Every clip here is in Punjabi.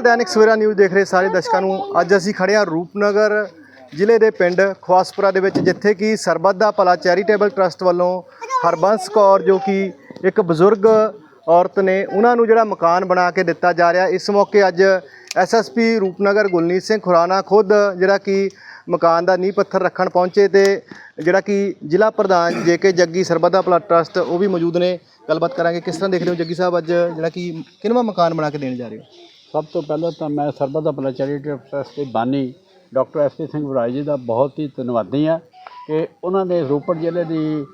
ਅਕਾਲ ਦੈਨਿਕ ਸਵੇਰਾ ਨਿਊਜ਼ ਦੇਖ ਰਹੇ ਸਾਰੇ ਦਰਸ਼ਕਾਂ ਨੂੰ। ਅੱਜ ਅਸੀਂ ਖੜੇ ਹਾਂ ਰੂਪਨਗਰ ਜ਼ਿਲ੍ਹੇ ਦੇ ਪਿੰਡ ਖਵਾਸਪੁਰਾ ਦੇ ਵਿੱਚ, ਜਿੱਥੇ ਕਿ ਸਰਬੱਤ ਦਾ ਭਲਾ ਚੈਰੀਟੇਬਲ ਟਰਸਟ ਵੱਲੋਂ ਹਰਬੰਸ ਕੌਰ, ਜੋ ਕਿ ਇੱਕ ਬਜ਼ੁਰਗ ਔਰਤ ਨੇ, ਉਹਨਾਂ ਨੂੰ ਜਿਹੜਾ ਮਕਾਨ ਬਣਾ ਕੇ ਦਿੱਤਾ ਜਾ ਰਿਹਾ। ਇਸ ਮੌਕੇ ਅੱਜ ਐਸਐਸਪੀ ਰੂਪਨਗਰ ਗੁਲਨੀਤ ਸਿੰਘ ਖੁਰਾਨਾ ਖੁਦ ਜਿਹੜਾ ਕਿ ਮਕਾਨ ਦਾ ਨੀਂਹ ਪੱਥਰ ਰੱਖਣ ਪਹੁੰਚੇ ਤੇ ਜਿਹੜਾ ਕਿ ਜ਼ਿਲ੍ਹਾ ਪ੍ਰਧਾਨ ਜੇਕੇ ਜੱਗੀ ਸਰਬੱਤ ਦਾ ਭਲਾ ਟਰਸਟ, ਉਹ ਵੀ ਮੌਜੂਦ ਨੇ। ਗੱਲਬਾਤ ਕਰਾਂਗੇ। ਕਿਸ ਤਰ੍ਹਾਂ ਦੇਖ ਰਹੇ ਹੋ ਜੱਗੀ ਸਾਹਿਬ, ਅੱਜ ਜਿਹੜਾ ਕਿ ਕਿਨਵਾ ਮਕਾਨ ਬਣਾ ਕੇ ਦੇਣ ਜਾ ਰਹੇ ਹੋ? ਸਭ ਤੋਂ ਪਹਿਲਾਂ ਤਾਂ ਮੈਂ ਸਰਬੱਤ ਦਾ ਚੈਰੀਟੇਬਲ ਟਰਸਟ ਦੇ ਬਾਨੀ doctor S P Singh Waraich ji ਦਾ ਬਹੁਤ ਹੀ ਧੰਨਵਾਦੀ ਹਾਂ ਕਿ ਉਹਨਾਂ ਨੇ ਰੋਪੜ ਜ਼ਿਲ੍ਹੇ ਦੀ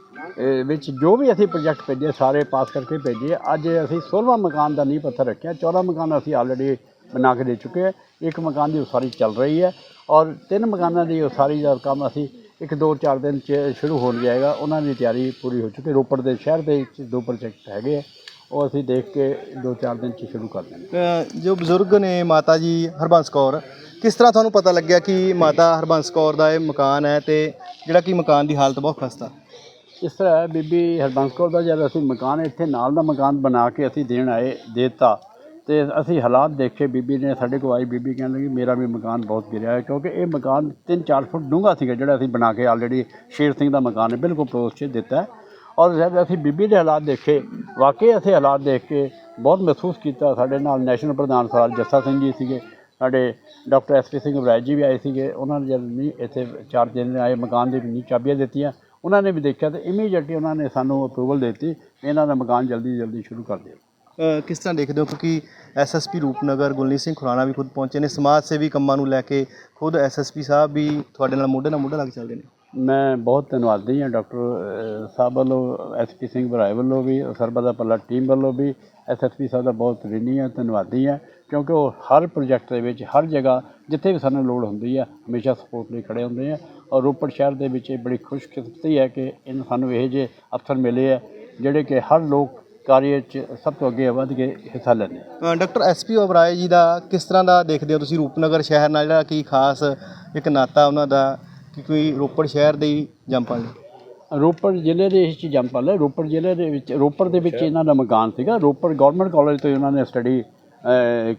ਵਿੱਚ ਜੋ ਵੀ ਅਸੀਂ ਪ੍ਰੋਜੈਕਟ ਭੇਜੇ ਸਾਰੇ ਪਾਸ ਕਰਕੇ ਭੇਜੇ। ਅੱਜ ਅਸੀਂ 16ਵਾਂ ਮਕਾਨ ਦਾ ਨੀਂਹ ਪੱਥਰ ਰੱਖਿਆ। 14 ਮਕਾਨ ਅਸੀਂ ਆਲਰੇਡੀ ਬਣਾ ਕੇ ਦੇ ਚੁੱਕੇ ਹਾਂ। ਇੱਕ ਮਕਾਨ ਦੀ ਉਸਾਰੀ ਚੱਲ ਰਹੀ ਹੈ ਔਰ ਤਿੰਨ ਮਕਾਨਾਂ ਦੀ ਉਸਾਰੀ ਦਾ ਕੰਮ ਅਸੀਂ ਇੱਕ, ਦੋ, ਚਾਰ ਦਿਨ ਚ ਸ਼ੁਰੂ ਹੋਣ ਜਾਏਗਾ। ਉਹਨਾਂ ਦੀ ਤਿਆਰੀ ਪੂਰੀ ਹੋ ਚੁੱਕੀ ਰੋਪੜ ਦੇ ਸ਼ਹਿਰ ਦੇ ਵਿੱਚ ਦੋ ਪ੍ਰੋਜੈਕਟ ਹੈਗੇ ਆ। ਉਹ ਅਸੀਂ ਦੇਖ ਕੇ ਦੋ ਚਾਰ ਦਿਨ ਚ ਸ਼ੁਰੂ ਕਰ ਅ, ਜੋ ਬਜ਼ੁਰਗ ਨੇ ਮਾਤਾ ਜੀ ਹਰਬੰਸ ਕੌਰ ਕਿਸ ਤਰ੍ਹਾਂ ਤੁਹਾਨੂੰ ਪਤਾ ਲੱਗਿਆ ਕਿ ਮਾਤਾ ਹਰਬੰਸ ਕੌਰ ਦਾ ਇਹ ਮਕਾਨ ਹੈ ਤੇ ਜਿਹੜਾ ਕਿ ਮਕਾਨ ਦੀ ਹਾਲਤ ਬਹੁਤ ਖਸਤਾ ਇਸ ਤਰ੍ਹਾਂ ਹੈ ਬੀਬੀ ਹਰਬੰਸ ਕੌਰ ਦਾ ਜਦ ਅਸੀਂ ਮਕਾਨ ਇੱਥੇ ਨਾਲ ਦਾ ਮਕਾਨ ਬਣਾ ਕੇ ਅਸੀਂ ਦੇਣ ਆਏ ਦੇਤਾ ਤੇ ਅਸੀਂ ਹਾਲਾਤ ਦੇਖੇ ਬੀਬੀ ਨੇ ਸਾਡੇ ਕੋਲ ਆਈ ਬੀਬੀ ਕਹਿਣ ਲੱਗੀ ਮੇਰਾ ਵੀ ਮਕਾਨ ਬਹੁਤ ਗਿਰਿਆ ਹੈ ਕਿਉਂਕਿ ਇਹ ਮਕਾਨ 3-4 ਫੁੱਟ ਡੂੰਘਾ ਸੀਗਾ ਜਿਹੜਾ ਅਸੀਂ ਬਣਾ ਕੇ ਆਲਰੇਡੀ ਸ਼ੇਰ ਸਿੰਘ ਦਾ ਮਕਾਨ ਹੈ ਬਿਲਕੁਲ ਪੜੋਸ 'ਚ ਦਿੱਤਾ ਹੈ। ਔਰ ਜਦ ਅਸੀਂ ਬੀਬੀ ਦੇ ਹਾਲਾਤ ਦੇਖੇ ਵਾਕਈ ਅਸੀਂ ਹਾਲਾਤ ਦੇਖ ਕੇ ਬਹੁਤ ਮਹਿਸੂਸ ਕੀਤਾ। ਸਾਡੇ ਨਾਲ ਨੈਸ਼ਨਲ ਪ੍ਰਧਾਨ ਸਰ ਜੱਸਾ ਸਿੰਘ ਜੀ ਸੀਗੇ, ਸਾਡੇ doctor S P Singh Waraich ji ਵੀ ਆਏ ਸੀਗੇ। ਉਹਨਾਂ ਨੇ ਜਦ ਨਹੀਂ ਇੱਥੇ ਚਾਰ ਦਿਨ ਆਏ, ਮਕਾਨ ਦੇ ਨਹੀਂ ਚਾਬੀਆਂ ਦਿੱਤੀਆਂ, ਉਹਨਾਂ ਨੇ ਵੀ ਦੇਖਿਆ ਤੇ ਇਮੀਡੀਏਟਲੀ ਉਹਨਾਂ ਨੇ ਸਾਨੂੰ ਅਪਰੂਵਲ ਦਿੱਤੀ ਇਹਨਾਂ ਦਾ ਮਕਾਨ ਜਲਦੀ ਜਲਦੀ ਸ਼ੁਰੂ ਕਰ ਦਿਓ। ਕਿਸ ਤਰ੍ਹਾਂ ਦੇਖਦੇ ਹੋ? ਕਿਉਂਕਿ ਐਸਐਸਪੀ ਰੂਪਨਗਰ ਗੁਲਨੀਤ ਸਿੰਘ ਖੁਰਾਣਾ ਵੀ ਖੁਦ ਪਹੁੰਚੇ ਨੇ। ਸਮਾਜ ਸੇਵੀ ਕੰਮਾਂ ਨੂੰ ਲੈ ਕੇ ਖੁਦ ਐਸਐਸਪੀ ਸਾਹਿਬ ਵੀ ਤੁਹਾਡੇ ਨਾਲ ਮੋਢੇ ਨਾਲ ਮੋਢਾ ਲੱਗ ਚੱਲਦੇ ਨੇ। ਮੈਂ ਬਹੁਤ ਧੰਨਵਾਦੀ ਹਾਂ ਡਾਕਟਰ ਸਾਹਿਬ ਵੱਲੋਂ ਐਸਪੀ ਸਿੰਘ ਬਰਾਏ ਵੱਲੋਂ ਵੀ ਸਰਬਤ ਦਾ ਭਲਾ ਟੀਮ ਵੱਲੋਂ ਵੀ ਐਸਐਸਪੀ ਸਾਹਿਬ ਦਾ ਬਹੁਤ ਰਿਣੀ ਹਾਂ ਧੰਨਵਾਦੀ ਹਾਂ ਕਿਉਂਕਿ ਉਹ ਹਰ ਪ੍ਰੋਜੈਕਟ ਦੇ ਵਿੱਚ ਹਰ ਜਗ੍ਹਾ ਜਿੱਥੇ ਵੀ ਸਾਨੂੰ ਲੋੜ ਹੁੰਦੀ ਹੈ ਹਮੇਸ਼ਾ ਸਪੋਰਟ ਲਈ ਖੜੇ ਹੁੰਦੇ ਆ ਔਰ ਰੋਪੜ ਸ਼ਹਿਰ ਦੇ ਵਿੱਚ ਇਹ ਬੜੀ ਖੁਸ਼ਕਿਸਮਤੀ ਹੈ ਕਿ ਇਹਨਾਂ ਸਾਨੂੰ ਇਹ ਜਿਹੇ ਅਫਸਰ ਮਿਲੇ ਆ ਜਿਹੜੇ ਕਿ ਹਰ ਲੋਕ ਕਾਰਜ 'ਚ ਸਭ ਤੋਂ ਅੱਗੇ ਵੱਧ ਕੇ ਹਿੱਸਾ ਲੈਂਦੇ ਆ। ਅ, ਡਾਕਟਰ ਐਸਪੀ ਓਬਰਾਏ ਜੀ ਦਾ ਕਿਸ ਤਰ੍ਹਾਂ ਦਾ ਦੇਖਦੇ ਹੋ ਤੁਸੀਂ ਰੂਪਨਗਰ ਸ਼ਹਿਰ ਨਾਲ ਜਿਹੜਾ ਕੀ ਖਾਸ ਇੱਕ ਨਾਤਾ ਉਹਨਾਂ ਦਾ ਕਿ ਕੋਈ ਰੋਪੜ ਸ਼ਹਿਰ ਦੇ ਹੀ ਜੰਪਾਂ ਨੇ ਰੋਪੜ ਜ਼ਿਲ੍ਹੇ ਦੇ ਇਸ 'ਚ ਜੰਪਲ ਹੈ ਰੋਪੜ ਜ਼ਿਲ੍ਹੇ ਦੇ ਵਿੱਚ, ਰੋਪੜ ਦੇ ਵਿੱਚ ਇਹਨਾਂ ਦਾ ਮਕਾਨ ਸੀਗਾ। ਰੋਪੜ ਗਵਰਨਮੈਂਟ ਕਾਲਜ ਤੋਂ ਇਹਨਾਂ ਨੇ ਸਟੱਡੀ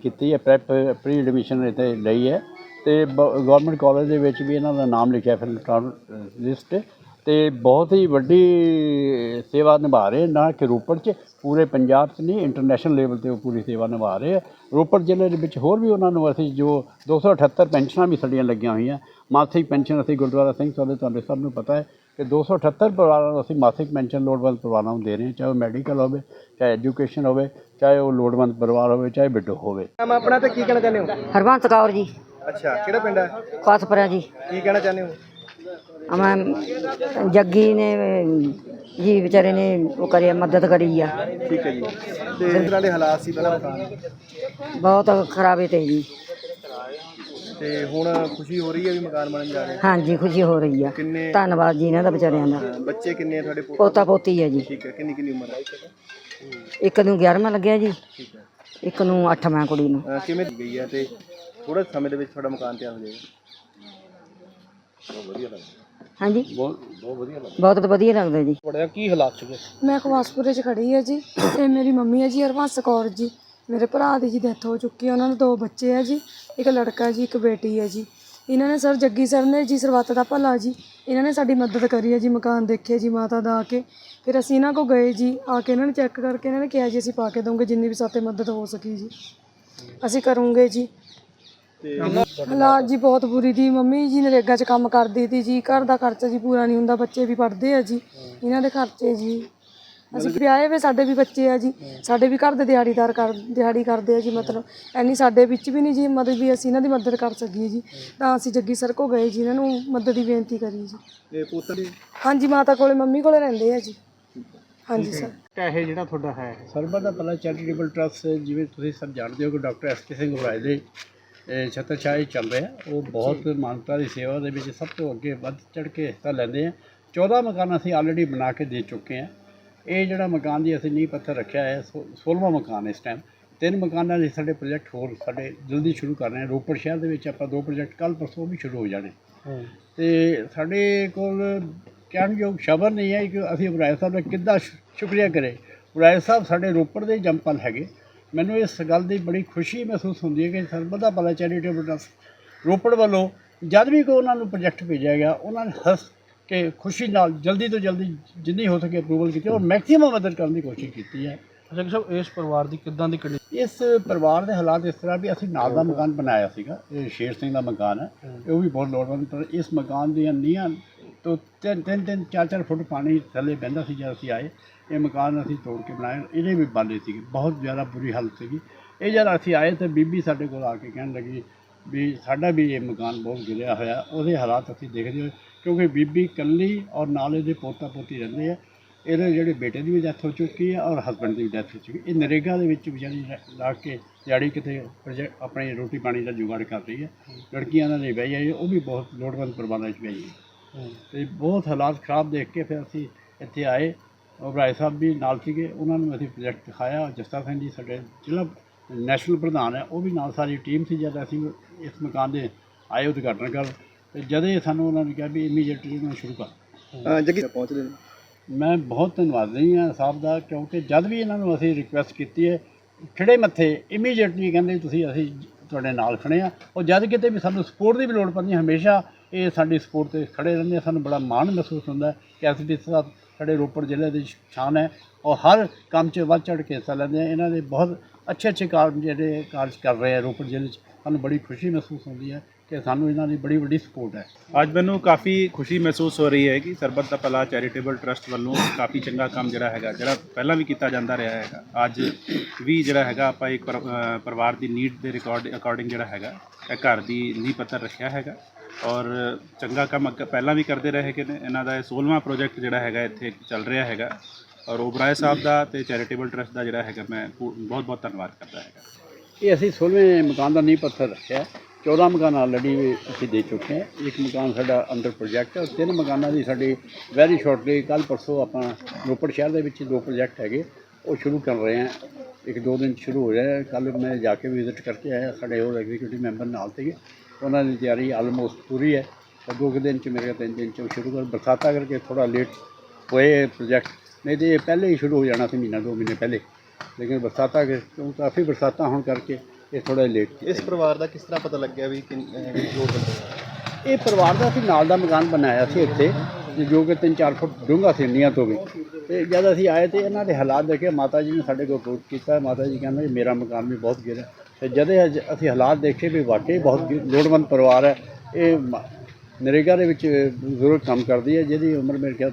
ਕੀਤੀ ਹੈ। ਪ੍ਰੈਪ ਪ੍ਰੀ ਐਡਮਿਸ਼ਨ ਇੱਥੇ ਲਈ ਹੈ। ਤੇ ਗਵਰਨਮੈਂਟ ਕਾਲਜ ਦੇ ਵਿੱਚ ਵੀ ਇਹਨਾਂ ਦਾ ਨਾਮ ਲਿਖਿਆ ਫਿਰ ਲਿਸਟ ਤੇ ਬਹੁਤ ਹੀ ਵੱਡੀ ਸੇਵਾ ਨਿਭਾ ਰਹੇ ਨਾ ਕਿ ਰੋਪੜ 'ਚ ਪੂਰੇ ਪੰਜਾਬ 'ਚ ਨਹੀਂ ਇੰਟਰਨੈਸ਼ਨਲ ਲੈਵਲ ਤੇ ਉਹ ਪੂਰੀ ਸੇਵਾ ਨਿਭਾ ਰਹੇ ਆ। ਰੋਪੜ ਜ਼ਿਲ੍ਹੇ ਦੇ ਵਿੱਚ ਹੋਰ ਵੀ ਉਹਨਾਂ ਨੂੰ ਅਸੀਂ ਜੋ 278 ਪੈਨਸ਼ਨਾਂ ਵੀ ਸਾਡੀਆਂ ਲੱਗੀਆਂ ਹੋਈਆਂ। ਮਾਸਿਕ ਪੈਨਸ਼ਨ ਅਸੀਂ ਗੁਰਦੁਆਰਾ ਸਿੰਘ ਸਭਾ ਦੇ ਤੁਹਾਡੇ ਸਭ ਨੂੰ ਪਤਾ ਹੈ ਕਿ 278 ਪਰਿਵਾਰਾਂ ਨੂੰ ਅਸੀਂ ਮਾਸਿਕ ਪੈਨਸ਼ਨ ਲੋੜਵੰਦ ਪਰਿਵਾਰਾਂ ਨੂੰ ਦੇ ਰਹੇ ਹਾਂ ਚਾਹੇ ਉਹ ਮੈਡੀਕਲ ਹੋਵੇ ਚਾਹੇ ਐਜੂਕੇਸ਼ਨ ਹੋਵੇ ਚਾਹੇ ਉਹ ਲੋੜਵੰਦ ਪਰਿਵਾਰ ਹੋਵੇ ਚਾਹੇ ਵਿਡੋ ਹੋਵੇ। ਨਾਮ ਆਪਣਾ ਤੇ ਕੀ ਕਹਿਣਾ ਚਾਹੁੰਦੇ ਹੋ? ਹਰਬੰਸ ਕੌਰ ਜੀ। ਅੱਛਾ ਕਿਹੜਾ ਪਿੰਡ ਹੈ? ਖਾਸਪੁਰਾ ਜੀ। ਕੀ ਕਹਿਣਾ ਚਾਹੁੰਦੇ ਹੋ? ਅਮਾ ਜੱਗੀ ਨੇ ਜੀ ਵਿਚਾਰੇ ਨੇ ਉਹ ਕਰਿਆ ਮਦਦ ਕਰੀ ਆ। ਠੀਕ ਹੈ ਜੀ। ਤੇ ਦੇ ਹਾਲਾਤ ਸੀ ਪਹਿਲਾਂ ਮਕਾਨ ਬਹੁਤ ਖਰਾਬੇ ਤੇ ਜੀ। ਤੇ ਹੁਣ ਖੁਸ਼ੀ ਹੋ ਰਹੀ ਹੈ ਵੀ ਮਕਾਨ ਬਣਨ ਜਾ ਰਿਹਾ ਹਾਂਜੀ ਖੁਸ਼ੀ ਹੋ ਰਹੀ ਆ। ਕਿੰਨੇ? ਧੰਨਵਾਦ ਜੀ ਇਹਨਾਂ ਦਾ ਵਿਚਾਰਿਆਂ ਦਾ। ਬੱਚੇ ਕਿੰਨੇ ਆ ਤੁਹਾਡੇ ਪੋ- ਪੋਤਾ ਪੋਤੀ ਹੈ ਜੀ। ਠੀਕ ਹੈ ਕਿੰਨੀ ਕਿੰਨੀ ਉਮਰ ਹੈ? ਇੱਕ ਨੂੰ 11ਵਾਂ ਲੱਗਿਆ ਜੀ ਠੀਕ ਹੈ। ਇੱਕ ਨੂੰ 8ਵਾਂ ਕੁੜੀ ਨੂੰ। ਅ, ਕਿਵੇਂ ਦੀ ਗਈ ਹੈ ਤੇ ਥੋੜਾ ਸਮੇਂ ਦੇ ਵਿੱਚ ਤੁਹਾਡਾ ਮਕਾਨ ਤਿਆਰ ਹੋ ਜਾਏਗਾ? ਹਾਂਜੀ? ਬਹੁਤ ਬਹੁਤ ਵਧੀਆ ਲੱਗਦਾ। ਬਹੁਤ ਵਧੀਆ ਲੱਗਦਾ ਜੀ। ਤੁਹਾਡਾ ਕੀ ਹਾਲਾਤ ਸੀਗੇ? ਮੈਂ ਖਵਾਸਪੁਰੇ 'ਚ ਖੜੀ ਹਾਂ ਜੀ ਤੇ ਮੇਰੀ ਮੰਮੀ ਹੈ ਜੀ ਹਰਵੰਸ ਕੌਰ ਜੀ। ਮੇਰੇ ਭਰਾ ਦੀ ਜੀ ਡੈਥ ਹੋ ਚੁੱਕੀ ਹੈ ਉਹਨਾਂ ਨੂੰ ਦੋ ਬੱਚੇ ਹੈ ਜੀ ਇੱਕ ਲੜਕਾ ਜੀ ਇੱਕ ਬੇਟੀ ਹੈ ਜੀ। ਇਹਨਾਂ ਨੇ ਸਰ ਜੱਗੀ ਸਰ ਨੇ ਜੀ ਸਰਬੱਤ ਦਾ ਭਲਾ ਜੀ। ਇਹਨਾਂ ਨੇ ਸਾਡੀ ਮਦਦ ਕਰੀ ਹੈ ਜੀ ਮਕਾਨ ਦੇਖਿਆ ਜੀ ਮਾਤਾ ਦਾ ਆ ਕੇ। ਫਿਰ ਅਸੀਂ ਇਹਨਾਂ ਕੋ ਗਏ ਜੀ ਆ ਕੇ ਇਹਨਾਂ ਨੇ ਚੈੱਕ ਕਰਕੇ ਇਹਨਾਂ ਨੇ ਕਿਹਾ ਜੀ ਅਸੀਂ ਪਾ ਕੇ ਦਵਾਂਗੇ ਜਿੰਨੀ ਵੀ ਸਾਤੇ ਮਦਦ ਹੋ ਸਕੀ ਜੀ। ਅਸੀਂ ਕਰੂੰਗੇ ਜੀ। ਹਾਲਾਤ ਜੀ ਬਹੁਤ ਬੁਰੀ ਦੀ। ਮੰਮੀ ਜੀ ਨਰੇਗਾ 'ਚ ਕੰਮ ਕਰਦੀ ਤੀ ਜੀ। ਘਰ ਦਾ ਖਰਚਾ ਜੀ ਪੂਰਾ ਨਹੀਂ ਹੁੰਦਾ ਬੱਚੇ ਵੀ ਪੜ੍ਹਦੇ ਆ ਜੀ। ਇਹਨਾਂ ਦੇ ਖਰਚੇ ਜੀ। ਅਸੀਂ ਵਿਆਹੇ ਵੇ ਸਾਡੇ ਵੀ ਬੱਚੇ ਆ ਜੀ। ਸਾਡੇ ਵੀ ਘਰ ਦੇ ਦਿਹਾੜੀਦਾਰ ਕਰ ਦਿਹਾੜੀ ਕਰਦੇ ਆ ਜੀ ਮਤਲਬ ਐਨੀ ਸਾਡੇ ਵਿੱਚ ਵੀ ਨਹੀਂ ਜੀ ਮਦਦ ਵੀ ਅਸੀਂ ਇਹਨਾਂ ਦੀ ਮਦਦ ਕਰ ਸਕੀਏ ਜੀ। ਤਾਂ ਅਸੀਂ ਜੱਗੀ ਸਰ ਕੋ ਗਏ ਜੀ ਇਹਨਾਂ ਨੂੰ ਮਦਦ ਦੀ ਬੇਨਤੀ ਕਰੀ ਜੀ। ਤੇ ਪੁੱਤ ਦੀ ਹਾਂਜੀ ਮਾਤਾ ਕੋਲੇ ਮੰਮੀ ਕੋਲੇ ਰਹਿੰਦੇ ਆ ਜੀ। ਹਾਂਜੀ ਸਰ। ਇਹ ਜਿਹੜਾ ਤੁਹਾਡਾ ਹੈ? ਸਰਬਤ ਦਾ ਭਲਾ ਚੈਰੀਟੇਬਲ ਟਰਸਟ ਜਿਵੇਂ ਤੁਸੀਂ ਸਭ ਜਾਣਦੇ ਹੋ ਕਿ doctor S K Singh Waraich ਦੇ ਇਹ ਛਤਰਛਾਇਆ ਚੱਲ ਰਿਹਾ ਉਹ ਬਹੁਤ ਮਾਨਵਤਾ ਦੀ ਸੇਵਾ ਦੇ ਵਿੱਚ ਸਭ ਤੋਂ ਅੱਗੇ ਵੱਧ ਚੜ ਕੇ ਹਿੱਸਾ ਲੈਂਦੇ ਆ। 14 ਮਕਾਨ ਅਸੀਂ ਆਲਰੇਡੀ ਬਣਾ ਕੇ ਦੇ ਚੁੱਕੇ ਆ। ਇਹ ਜਿਹੜਾ ਮਕਾਨ ਦੀ ਅਸੀਂ ਨੀਂਹ ਪੱਥਰ ਰੱਖਿਆ ਹੈ 16ਵਾਂ ਮਕਾਨ ਇਸ ਟਾਈਮ ਤਿੰਨ ਮਕਾਨਾਂ ਦੇ ਸਾਡੇ ਪ੍ਰੋਜੈਕਟ ਹੋਰ ਸਾਡੇ ਜਲਦੀ ਸ਼ੁਰੂ ਕਰ ਰਹੇ ਹਾਂ ਰੋਪੜ ਸ਼ਹਿਰ ਦੇ ਵਿੱਚ ਆਪਾਂ ਦੋ ਪ੍ਰੋਜੈਕਟ ਕੱਲ ਪਰਸੋਂ ਵੀ ਸ਼ੁਰੂ ਹੋ ਜਾਣੇ। ਤੇ ਸਾਡੇ ਕੋਲ ਕਹਿਣਯੋਗ ਸ਼ਬਦ ਨਹੀਂ ਹੈ ਕਿ ਅਸੀਂ ਉਬਰਾਏ ਸਾਹਿਬ ਦਾ ਕਿੱਦਾਂ ਸ਼ੁਕਰੀਆ ਕਰੇ। ਉਬਰਾਏ ਸਾਹਿਬ ਸਾਡੇ ਰੋਪੜ ਦੇ ਜੰਪਲ ਹੈਗੇ। ਮੈਨੂੰ ਇਸ ਗੱਲ ਦੀ ਬੜੀ ਖੁਸ਼ੀ ਮਹਿਸੂਸ ਹੁੰਦੀ ਹੈ ਕਿ ਸਰਬਤ ਦਾ ਭਲਾ ਚੈਰੀਟੇਬਲ ਟਰੱਸਟ ਰੋਪੜ ਵੱਲੋਂ ਜਦ ਵੀ ਕੋਈ ਉਹਨਾਂ ਨੂੰ ਪ੍ਰੋਜੈਕਟ ਭੇਜਿਆ ਗਿਆ ਉਹਨਾਂ ਨੇ ਹੱਸ ਕੇ ਖੁਸ਼ੀ ਨਾਲ ਜਲਦੀ ਤੋਂ ਜਲਦੀ ਜਿੰਨੀ ਹੋ ਸਕੇ ਅਪਰੂਵਲ ਕੀਤੀ ਔਰ ਮੈਕਸਿਮਮ ਮਦਦ ਕਰਨ ਦੀ ਕੋਸ਼ਿਸ਼ ਕੀਤੀ ਹੈ। ਜਗ ਸਾਹਿਬ ਇਸ ਪਰਿਵਾਰ ਦੀ ਕਿੱਦਾਂ ਦੀ ਕੰਡੀਸ਼ਨ ਇਸ ਪਰਿਵਾਰ ਦੇ ਹਾਲਾਤ ਇਸ ਤਰ੍ਹਾਂ ਵੀ ਅਸੀਂ ਨਾਲ ਦਾ ਮਕਾਨ ਬਣਾਇਆ ਸੀਗਾ ਇਹ ਸ਼ੇਰ ਸਿੰਘ ਦਾ ਮਕਾਨ ਹੈ। ਇਹ ਉਹ ਵੀ ਬਹੁਤ ਲੋੜਵੰਦ ਪਰ ਇਸ ਮਕਾਨ ਦੀਆਂ ਨੀਹਾਂ ਤੋਂ ਤਿੰਨ ਤਿੰਨ ਤਿੰਨ ਚਾਰ ਚਾਰ ਫੁੱਟ ਪਾਣੀ ਥੱਲੇ ਬਹਿੰਦਾ ਸੀ ਜਦ ਅਸੀਂ ਆਏ। ਇਹ ਮਕਾਨ ਅਸੀਂ ਤੋੜ ਕੇ ਬਣਾਇਆ ਇਹਦੇ ਵੀ ਬਾਲੇ ਸੀਗੇ ਬਹੁਤ ਜ਼ਿਆਦਾ ਬੁਰੀ ਹਾਲਤ ਸੀਗੀ। ਇਹ ਜਦ ਅਸੀਂ ਆਏ ਤੇ ਬੀਬੀ ਸਾਡੇ ਕੋਲ ਆ ਕੇ ਕਹਿਣ ਲੱਗੀ ਵੀ ਸਾਡਾ ਵੀ ਇਹ ਮਕਾਨ ਬਹੁਤ ਗਿਰਿਆ ਹੋਇਆ ਉਹਦੇ ਹਾਲਾਤ ਅਸੀਂ ਦੇਖਦੇ ਹੋਏ ਕਿਉਂਕਿ ਬੀਬੀ ਇਕੱਲੀ ਔਰ ਨਾਲ ਇਹਦੇ ਪੋਤਾ ਪੋਤੀ ਰਹਿੰਦੇ ਆ ਇਹਦੇ ਜਿਹੜੇ ਬੇਟੇ ਦੀ ਵੀ ਡੈਥ ਹੋ ਚੁੱਕੀ ਹੈ ਔਰ ਹਸਬੰਡ ਦੀ ਵੀ ਡੈਥ ਹੋ ਚੁੱਕੀ ਹੈ। ਇਹ ਨਰੇਗਾ ਦੇ ਵਿੱਚ ਵਿਚਾਰੀ ਲਾ ਕੇ ਦਿਹਾੜੀ ਕਿਤੇ ਆਪਣੀ ਰੋਟੀ ਪਾਣੀ ਦਾ ਜੁਗਾੜ ਕਰ ਰਹੀ ਹੈ ਲੜਕੀਆਂ ਨਾਲ ਨਹੀਂ ਬਹਿ ਆਈ ਉਹ ਵੀ ਬਹੁਤ ਲੋੜਵੰਦ ਪਰਿਵਾਰਾਂ ਵਿੱਚ ਬਹਿ ਹੈ। ਤੇ ਬਹੁਤ ਹਾਲਾਤ ਖਰਾਬ ਦੇਖ ਕੇ ਫਿਰ ਅਸੀਂ ਇੱਥੇ ਆਏ ਔਰ ਰਾਏ ਸਾਹਿਬ ਵੀ ਨਾਲ ਸੀਗੇ ਉਹਨਾਂ ਨੂੰ ਅਸੀਂ ਪ੍ਰੋਜੈਕਟ ਦਿਖਾਇਆ। ਜਸਤਾ ਸਿੰਘ ਜੀ ਸਾਡੇ ਜ਼ਿਲ੍ਹਾ ਨੈਸ਼ਨਲ ਪ੍ਰਧਾਨ ਹੈ ਉਹ ਵੀ ਨਾਲ ਸਾਰੀ ਟੀਮ ਸੀ ਜਦ ਅਸੀਂ ਇਸ ਮਕਾਨ ਦੇ ਆਏ ਉਦਘਾਟਨ ਕਰ ਤੇ ਜਦ ਇਹ ਸਾਨੂੰ ਉਹਨਾਂ ਨੇ ਕਿਹਾ ਵੀ ਇਮੀਡੀਏਟਲੀ ਇਹਨੂੰ ਸ਼ੁਰੂ ਕਰ ਜੱਗੀ ਪਹੁੰਚਦੇ ਨੇ? ਮੈਂ ਬਹੁਤ ਧੰਨਵਾਦੀ ਹਾਂ ਸਾਹਿਬ ਦਾ ਕਿਉਂਕਿ ਜਦ ਵੀ ਇਹਨਾਂ ਨੂੰ ਅਸੀਂ ਰਿਕੁਐਸਟ ਕੀਤੀ ਹੈ ਖੜੇ ਮੱਥੇ ਇਮੀਡੀਏਟਲੀ ਕਹਿੰਦੇ ਤੁਸੀਂ ਅਸੀਂ ਤੁਹਾਡੇ ਨਾਲ ਖੜੇ ਆ ਉਹ ਜਦ ਕਿਤੇ ਵੀ ਸਾਨੂੰ ਸਪੋਰਟ ਦੀ ਵੀ ਲੋੜ ਪੈਂਦੀ ਹੈ, ਹਮੇਸ਼ਾ ਇਹ ਸਾਡੀ ਸਪੋਰਟ ਤੇ ਖੜੇ ਰਹਿੰਦੇ ਸਾਨੂੰ ਬੜਾ ਮਾਣ ਮਹਿਸੂਸ ਹੁੰਦਾ ਹੈ ਕਿ ਅਸੀਂ ਵੀ ਸਾ- ਸਾਡੇ ਰੋਪੜ ਜ਼ਿਲ੍ਹੇ ਦੀ ਸ਼ਾਨ ਹੈ ਔਰ ਹਰ ਕੰਮ 'ਚ ਵੱਧ ਚੜ੍ਹ ਕੇ ਹਿੱਸਾ ਲੈਂਦੇ ਆ। ਇਹਨਾਂ ਦੇ ਬਹੁਤ ਅੱਛੇ ਅੱਛੇ ਕਾਰਜ ਜਿਹੜੇ ਕਾਰਜ ਕਰ ਰਹੇ ਆ ਰੋਪੜ ਜ਼ਿਲ੍ਹੇ 'ਚ। ਸਾਨੂੰ ਬੜੀ ਖੁਸ਼ੀ ਮਹਿਸੂਸ ਹੁੰਦੀ ਹੈ ਕਿ ਸਾਨੂੰ ਇਹਨਾਂ ਦੀ ਬੜੀ ਵੱਡੀ ਸਪੋਰਟ ਹੈ। ਅੱਜ ਮੈਨੂੰ ਕਾਫੀ ਖੁਸ਼ੀ ਮਹਿਸੂਸ ਹੋ ਰਹੀ ਹੈ ਕਿ ਸਰਬੱਤ ਦਾ ਭਲਾ ਚੈਰੀਟੇਬਲ ਟਰਸਟ ਵੱਲੋਂ ਕਾਫੀ ਚੰਗਾ ਕੰਮ ਜਿਹੜਾ ਹੈਗਾ, ਜਿਹੜਾ ਪਹਿਲਾਂ ਵੀ ਕੀਤਾ ਜਾਂਦਾ ਰਿਹਾ ਹੈਗਾ, ਅੱਜ ਵੀ ਜਿਹੜਾ ਹੈਗਾ ਆਪਾਂ ਇੱਕ ਪਰ- ਪਰਿਵਾਰ ਦੀ ਨੀਡ ਦੇ ਰਿਕਾਰਡ ਅਕੋਰਡਿੰਗ ਜਿਹੜਾ ਹੈਗਾ, ਇਹ ਘਰ ਦੀ ਨੀਂਹ ਪੱਥਰ ਰੱਖਿਆ ਹੈਗਾ। ਔਰ ਚੰਗਾ ਕੰਮ ਅੱਗੇ ਪਹਿਲਾਂ ਵੀ ਕਰਦੇ ਰਹੇ ਕਿ ਨੇ। ਇਹਨਾਂ ਦਾ ਇਹ 16ਵਾਂ ਪ੍ਰੋਜੈਕਟ ਜਿਹੜਾ ਹੈਗਾ, ਇੱਥੇ ਚੱਲ ਰਿਹਾ ਹੈਗਾ। ਔਰ ਓਬਰਾਏ ਸਾਹਿਬ ਦਾ ਤੇ ਚੈਰੀਟੇਬਲ ਟਰਸਟ ਦਾ ਜਿਹੜਾ ਹੈਗਾ, ਮੈਂ ਬਹੁਤ ਬਹੁਤ ਧੰਨਵਾਦ ਕਰਦਾ ਹੈਗਾ। ਇਹ ਅਸੀਂ 16ਵੇਂ ਮਕਾਨ ਦਾ ਨੀਂਹ ਪੱਥਰ ਰੱਖਿਆ। 14 ਮਕਾਨ ਆਲਰੇਡੀ ਅਸੀਂ ਦੇ ਚੁੱਕੇ ਹਾਂ। ਇੱਕ ਮਕਾਨ ਸਾਡਾ ਅੰਡਰ ਪ੍ਰੋਜੈਕਟ ਹੈ। ਔਰ ਤਿੰਨ ਮਕਾਨਾਂ ਦੀ ਸਾਡੀ ਵੈਰੀ ਸ਼ਾਰਟਲੀ ਕੱਲ ਪਰਸੋਂ ਆਪਾਂ ਰੋਪੜ ਸ਼ਹਿਰ ਦੇ ਵਿੱਚ ਦੋ ਪ੍ਰੋਜੈਕਟ ਹੈਗੇ। ਉਹ ਸ਼ੁਰੂ ਕਰ ਰਹੇ ਹਾਂ। ਇੱਕ ਦੋ ਦਿਨ ਸ਼ੁਰੂ ਹੋ ਰਿਹਾ ਕੱਲ ਮੈਂ ਜਾ ਕੇ ਵਿਜ਼ਿਟ ਕਰਕੇ ਆਇਆ। ਸਾਡੇ ਹੋਰ ਐਗਜ਼ੀਕਿਊਟਿਵ ਮੈਂਬਰ ਨਾਲ 'ਤੇ ਉਹਨਾਂ ਦੀ ਤਿਆਰੀ ਆਲਮੋਸਟ ਪੂਰੀ ਹੈ। ਦੋ ਕੁ ਦਿਨ 'ਚ ਮੇਰੇ ਤਿੰਨ ਦਿਨ 'ਚ ਸ਼ੁਰੂ ਕਰ ਬਰਸਾਤਾਂ ਕਰਕੇ ਥੋੜਾ ਲੇਟ ਹੋਏ ਪ੍ਰੋਜੈਕਟ ਨਹੀਂ ਤੇ ਇਹ ਪਹਿਲੇ ਹੀ ਸ਼ੁਰੂ ਹੋ ਜਾਣਾ ਸੀ ਮਹੀਨਾ ਦੋ ਮਹੀਨੇ ਪਹਿਲੇ। ਲੇਕਿਨ ਬਰਸਾਤਾਂ ਕਿਉਂ ਕਾਫੀ ਬਰਸਾਤਾਂ ਹੋਣ ਕਰਕੇ ਇਹ ਥੋੜਾ ਲੇਟ ਇਸ ਪਰਿਵਾਰ ਦਾ ਕਿਸ ਤਰ੍ਹਾਂ ਪਤਾ ਲੱਗਿਆ ਵੀ ਇਹ ਪਰਿਵਾਰ ਦਾ ਅਸੀਂ ਨਾਲ ਦਾ ਮਕਾਨ ਬਣਾਇਆ ਸੀ ਇੱਥੇ ਜੋ ਕਿ 3-4 ਫੁੱਟ ਡੂੰਘਾ ਸੀ ਨੀਆਂ ਤੋਂ ਵੀ। ਤੇ ਜਦ ਅਸੀਂ ਆਏ ਤੇ ਇਹਨਾਂ ਦੇ ਹਾਲਾਤ ਦੇਖੇ ਮਾਤਾ ਜੀ ਨੇ ਸਾਡੇ ਕੋਲ ਅਪਰੋਚ ਕੀਤਾ। ਮਾਤਾ ਜੀ ਕਹਿੰਦੇ ਮੇਰਾ ਮਕਾਨ ਵੀ ਬਹੁਤ ਗਿਰਿਆ। ਤੇ ਜਦ ਅੱਜ ਅਸੀਂ ਹਾਲਾਤ ਦੇਖੇ ਵੀ ਵਾਕਈ ਬਹੁਤ ਲੋੜਵੰਦ ਪਰਿਵਾਰ ਹੈ ਇਹ ਨਰੇਗਾ ਦੇ ਵਿੱਚ ਜ਼ਰੂਰ ਕੰਮ ਕਰਦੀ ਹੈ ਜਿਹਦੀ ਉਮਰ ਮੇਰੇ ਖਿਆਲ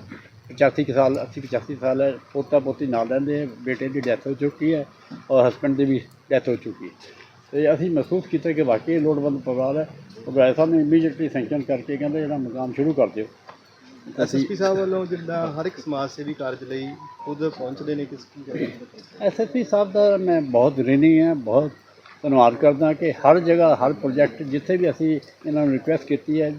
85 ਕੁ ਸਾਲ 80 85 ਸਾਲ ਹੈ ਪੋਤਾ ਪੋਤੀ ਨਾਲ ਰਹਿੰਦੇ ਹੈ ਬੇਟੇ ਦੀ ਡੈਥ ਹੋ ਚੁੱਕੀ ਹੈ ਔਰ ਹਸਬੰਡ ਦੀ ਵੀ ਡੈਥ ਹੋ ਚੁੱਕੀ ਹੈ। ਤੇ ਅਸੀਂ ਮਹਿਸੂਸ ਕੀਤਾ ਕਿ ਵਾਕਈ ਲੋੜਵੰਦ ਪਰਿਵਾਰ ਹੈ ਉਬਰਾਏ ਸਾਹਿਬ ਨੇ ਇਮੀਡੀਏਟਲੀ ਸੈਂਕਸ਼ਨ ਕਰਕੇ ਕਹਿੰਦੇ ਜਿਹੜਾ ਮਕਾਨ ਸ਼ੁਰੂ ਕਰ ਦਿਓ। ਐਸਐਸਪੀ ਸਾਹਿਬ ਵੱਲੋਂ ਜਿੱਦਾਂ ਹਰ ਇੱਕ ਸਮਾਜ ਸੇਵੀ ਕਾਰਜ ਲਈ ਖੁਦ ਪਹੁੰਚਦੇ ਨੇ ਕਿਸ ਕੀ ਕਰਦੇ ਐਸਐਸਪੀ ਸਾਹਿਬ ਦਾ ਮੈਂ ਬਹੁਤ ਰਿਣੀ ਹਾਂ ਬਹੁਤ ਧੰਨਵਾਦ ਕਰਦਾ ਕਿ ਹਰ ਜਗ੍ਹਾ, ਹਰ ਪ੍ਰੋਜੈਕਟ ਜਿੱਥੇ ਵੀ ਅਸੀਂ ਇਹਨਾਂ ਨੂੰ ਰਿਕੁਐਸਟ ਕੀਤੀ ਹੈ,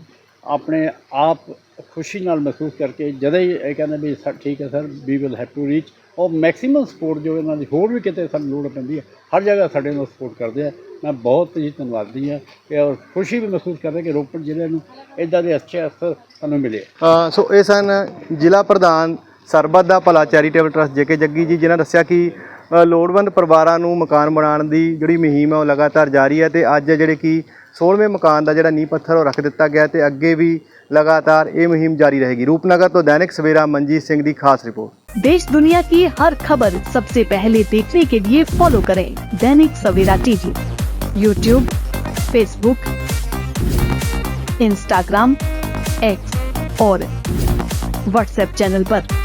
ਆਪਣੇ ਆਪ ਖੁਸ਼ੀ ਨਾਲ ਮਹਿਸੂਸ ਕਰਕੇ ਜਦੋਂ ਹੀ ਇਹ ਕਹਿੰਦੇ ਵੀ ਸਰ ਠੀਕ ਹੈ sir we will have to reach our maximum support ਜੋ ਇਹਨਾਂ ਦੀ ਹੋਰ ਵੀ ਕਿਤੇ ਸਾਨੂੰ ਲੋੜ ਪੈਂਦੀ ਹੈ, ਹਰ ਜਗ੍ਹਾ ਸਾਡੇ ਨਾਲ ਸਪੋਰਟ ਕਰਦੇ ਆ। ਮੈਂ ਬਹੁਤ ਹੀ ਧੰਨਵਾਦੀ ਹਾਂ ਕਿ ਔਰ ਖੁਸ਼ੀ ਵੀ ਮਹਿਸੂਸ ਕਰਦਾ ਕਿ ਰੋਪੜ ਜ਼ਿਲ੍ਹੇ ਨੂੰ ਇਦਾਂ ਦੇ ਅੱਛੇ ਅਸਰ ਸਾਨੂੰ ਮਿਲੇ। ਸੋ ਇਹ ਸਨ ਜ਼ਿਲ੍ਹਾ ਪ੍ਰਧਾਨ ਸਰਬੱਤ ਦਾ ਭਲਾ ਚੈਰੀਟੇਬਲ ਟਰਸਟ ਜੇਕੇ ਜੱਗੀ ਜੀ, ਜਿਨ੍ਹਾਂ ਦੱਸਿਆ ਕਿ ਲੋੜਵੰਦ ਪਰਿਵਾਰਾਂ ਨੂੰ ਮਕਾਨ ਬਣਾਉਣ ਦੀ ਜਿਹੜੀ ਮੁਹਿੰਮ ਹੈ ਉਹ ਲਗਾਤਾਰ ਜਾਰੀ ਹੈ ਤੇ ਅੱਜ ਜਿਹੜੇ ਕਿ 16ਵੇਂ ਮਕਾਨ ਦਾ ਜਿਹੜਾ ਨੀਂਹ ਪੱਥਰ ਉਹ ਰੱਖ ਦਿੱਤਾ ਗਿਆ ਤੇ ਅੱਗੇ ਵੀ ਲਗਾਤਾਰ ਇਹ ਮੁਹਿੰਮ ਜਾਰੀ ਰਹੇਗੀ ਰੂਪਨਗਰ ਤੋਂ ਦੈਨਿਕ ਸਵੇਰਾ ਮਨਜੀਤ ਸਿੰਘ ਦੀ ਖਾਸ ਰਿਪੋਰਟ देश दुनिया की हर खबर सबसे पहले देखने के लिए फॉलो करें Dainik Savera TV YouTube Facebook Instagram X और व्हाट्सएप चैनल पर।